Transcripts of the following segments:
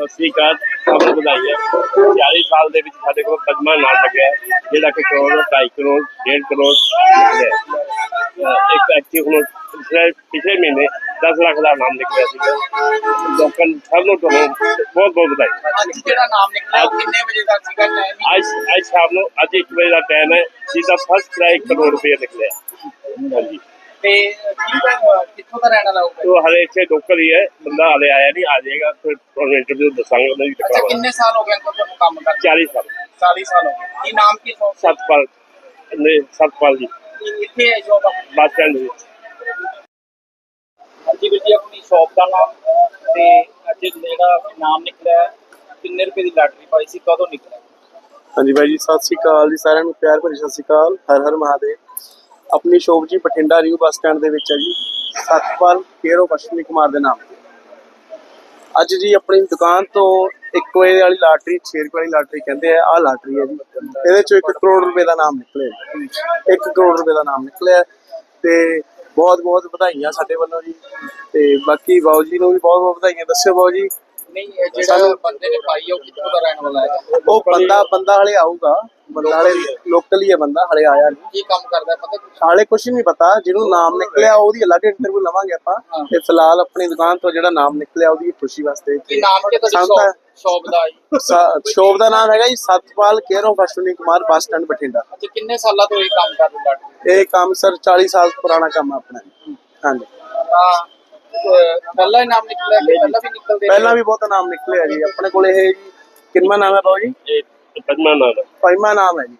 ਸਤਿ ਸ੍ਰੀ ਅਕਾਲ। ਸਭ ਨੂੰ ਵਧਾਈਆਂ। 40 ਸਾਲ ਦੇ ਵਿੱਚ ਸਾਡੇ ਕੋਲ ਕਦਮਾ ਨਾਲ ਲੱਗਿਆ। ਜਿਹੜਾ ਕਿ ਕਰੋੜ 2.5 ਕਰੋੜ 1.5 ਕਰੋੜ ਨਿਕਲਿਆ ਇੱਕ ਐਕਟਿਵ ਹੁਣ ਪਿਛਲੇ ਪਿਛਲੇ ਮਹੀਨੇ 10 ਲੱਖ ਦਾ ਨਾਮ ਨਿਕਲਿਆ ਸੀ। ਲੋਕਾਂ ਸਭ ਨੂੰ ਤੁਹਾਨੂੰ ਬਹੁਤ ਬਹੁਤ ਵਧਾਈ। ਜਿਹੜਾ ਨਾਮ ਨਿਕਲਿਆ? ਕਿੰਨੇ ਵਜੇ ਦਾ ਸੀਗਾ? ਟਾਈਮ ਅੱਜ ਅੱਜ ਸ਼ਾਮ ਨੂੰ ਅੱਜ 1 ਵਜੇ ਦਾ ਟਾਈਮ ਹੈ। ਜਿਹਦਾ ਫਸਟ ਪ੍ਰਾਈਜ਼ ਕਰੋੜ ਰੁਪਏ ਨਿਕਲਿਆ। ਹਾਂਜੀ। ਤੇ ਕੀ ਅਹ, ਕਿੱਥੋਂ ਦਾ ਰਹਿਣ ਵਾਲਾ ਹੋਊਗਾ ਤੋ ਹਲੇ ਇੱਥੇ ਲੋਕਲ ਹੀ ਹੈ। ਬੰਦਾ ਹਲੇ ਆਇਆ ਨਹੀਂ ਆ ਜਾਏਗਾ। ਫਿਰ ਤੁਹਾਨੂੰ ਇੰਟਰਵਿਊ ਦੱਸਾਂਗੇ ਉਹਨਾਂ ਦੀ ਅੱਛਾ ਟਿਕਟ ਕਿੰਨੇ ਸਾਲ ਹੋ ਗਏ ਅੰਕਲ ਤੁਹਾਨੂੰ ਕੰਮ ਕਰਦੇ? 40 ਸਾਲ। 40 ਸਾਲ ਹੋ ਗਏ। ਕੀ ਨਾਮ ਕੀ ਸ਼ੌਪ ਸਤਪਾਲ। ਨੇ ਸਤਪਾਲ ਜੀ। ਕਿੱਥੇ ਹੈ ਸ਼ੌਪ ਬੱਸ ਸਟੈਂਡ ਵਿੱਚ ਹਾਂਜੀ ਵੀਰ ਜੀ ਆਪਣੀ ਸ਼ੌਪ ਦਾ ਨਾਮ। ਤੇ ਅੱਜ ਜਿਹੜਾ ਨਾਮ ਨਿਕਲਿਆ ਹੈ, ਕਿੰਨੇ ਰੁਪਏ ਦੀ ਲਾਟਰੀ ਪਾਈ ਸੀ? ਕਦੋਂ ਨਿਕਲਿਆ? ਹਾਂਜੀ ਬਾਈ ਜੀ ਸਤਿ ਸ੍ਰੀ ਅਕਾਲ ਜੀ ਸਾਰਿਆਂ ਨੂੰ। ਪਿਆਰ ਭਰੀ ਸਤਿ ਸ੍ਰੀ ਅਕਾਲ। ਹਰ ਹਰ ਮਹਾਦੇਵ। ਆਪਣੀ ਸ਼ੋਪ ਜੀ ਬਠਿੰਡਾ ਨਿਊ ਬੱਸ ਸਟੈਂਡ ਦੇ ਵਿੱਚ ਹੈ ਜੀ। ਸਤਪਾਲ ਕੇਰੋ ਪਸ਼ਮੀ ਕੁਮਾਰ ਦੇ ਨਾਮ ਅੱਜ ਜੀ ਆਪਣੀ ਦੁਕਾਨ ਤੋਂ ਇੱਕ ਵਜੇ ਵਾਲੀ ਲਾਟਰੀ 6 ਰੁਪਏ ਵਾਲੀ ਲਾਟਰੀ ਕਹਿੰਦੇ ਆ ਆਹ ਲਾਟਰੀ ਹੈ ਜੀ। ਇਹਦੇ ਚੋਂ 1 ਕਰੋੜ ਰੁਪਏ ਦਾ ਨਾਮ ਨਿਕਲਿਆ 1 ਕਰੋੜ ਰੁਪਏ ਦਾ ਨਾਮ ਨਿਕਲਿਆ ਤੇ ਬਹੁਤ ਬਹੁਤ ਵਧਾਈਆਂ ਸਾਡੇ ਵੱਲੋਂ ਜੀ। ਤੇ ਬਾਕੀ ਬਾਊ ਜੀ ਨੂੰ ਵੀ ਬਹੁਤ ਬਹੁਤ ਵਧਾਈਆਂ। ਦੱਸਿਓ ਬਾਊ ਜੀ। ਨਹੀਂ ਇਹ ਜਿਹੜਾ ਬੰਦੇ ਨੇ ਪਾਈ ਉਹ ਕਿੱਥੋਂ ਦਾ ਰਹਿਣ ਵਾਲਾ ਹੈ? ਉਹ ਬੰਦਾ ਬੰਦਾ ਹਲੇ ਆਊਗਾ। ਬੰਦਾ ਹਲੇ ਲੋਕਲ ਹੀ। ਹੈ ਬੰਦਾ ਹਲੇ ਆਇਆ ਨਹੀਂ। ਕੀ ਕੰਮ ਕਰਦਾ ਹੈ ਪਤਾ ਕੁਛ? ਹਾਲੇ ਕੁਝ ਨਹੀਂ ਪਤਾ ਜਿਹਨੂੰ ਨਾਮ ਨਿਕਲਿਆ ਉਹਦੀ ਅਲੱਗ ਇੰਟਰਵਿਊ ਲਵਾਂਗੇ ਆਪਾਂ। ਹਾਂ। ਤੇ ਫਿਲਹਾਲ ਆਪਣੀ ਦੁਕਾਨ ਤੋਂ ਜਿਹੜਾ ਨਾਮ ਨਿਕਲਿਆ ਉਹਦੀ ਖੁਸ਼ੀ ਵਾਸਤੇ ਕੀ ਨਾਮ ਕੀ ਤੁਹਾਡੀ ਤਾਂ- ਸ਼ੌਪ ਦਾ ਜੀ? ਸ਼ੋਪ ਦਾ ਨਾਮ ਹੈਗਾ ਜੀ Satpal care of Ashwani Kumar bus stand Bathinda. ਅੱਛਾ ਕਿੰਨੇ ਸਾਲਾਂ ਤੋਂ ਇਹ ਕੰਮ ਕਰ ਰਹੇ ਲਾਟਰੀ ਇਹ ਕੰਮ ਸਰ 40 ਸਾਲ ਪੁਰਾਣਾ ਕੰਮ ਹੈ ਆਪਣਾ। ਹਾਂਜੀ। ਤਾਂ ਪਹਿਲਾਂ ਹੀ ਨਾਮ ਨਿਕਲਿਆ ਪਹਿਲਾਂ ਵੀ ਨਿਕਲਦੇ? ਪਹਿਲਾਂ ਵੀ ਬਹੁਤ ਨਾਮ ਨਿਕਲੇ ਆ ਜੀ। ਆਪਣੇ ਕੋਲ ਇਹ ਕਿੰਨਾ ਨਾਮ ਹੈ ਬਾਬੂ ਜੀ? ਪੰਜਵਾਂ ਨਾਮ ਹੈ। ਜੀ।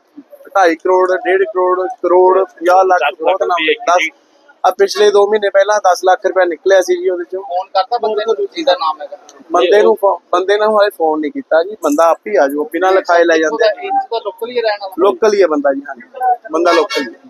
2.5 ਕਰੋੜ 1.5 ਕਰੋੜ ਕਰੋੜ 50 ਲੱਖ ਬਹੁਤ ਨਾਮ ਦਸ ਆ ਪਿਛਲੇ 2 ਮਹੀਨੇ ਪਹਿਲਾਂ 10 ਲੱਖ ਰੁਪਏ ਨਿਕਲਿਆ ਸੀ ਜੀ ਉਹਦੇ ਚੋਂ। ਫੋਨ ਕਰਤਾ ਬੰਦੇ ਨੂੰ? ਦੂਜੀ ਦਾ ਨਾਮ ਹੈਗਾ। ਬੰਦੇ ਨੂੰ ਬੰਦੇ ਨੇ ਹਾਲੇ ਫੋਨ ਨਹੀਂ ਕੀਤਾ ਜੀ। ਬੰਦਾ ਆਪ ਹੀ ਆ ਜਾਊ। ਬਿਨਾਂ ਲਿਖਾਏ ਲੈ ਜਾਂਦੇ ਲੋਕਲ ਹੀ ਰਹਿਣ ਵਾਲਾ। ਲੋਕਲ ਹੀ ਹੈ ਬੰਦਾ ਜੀ ਹਾਂਜੀ। ਬੰਦਾ ਲੋਕਲ ਹੀ ਹੈ।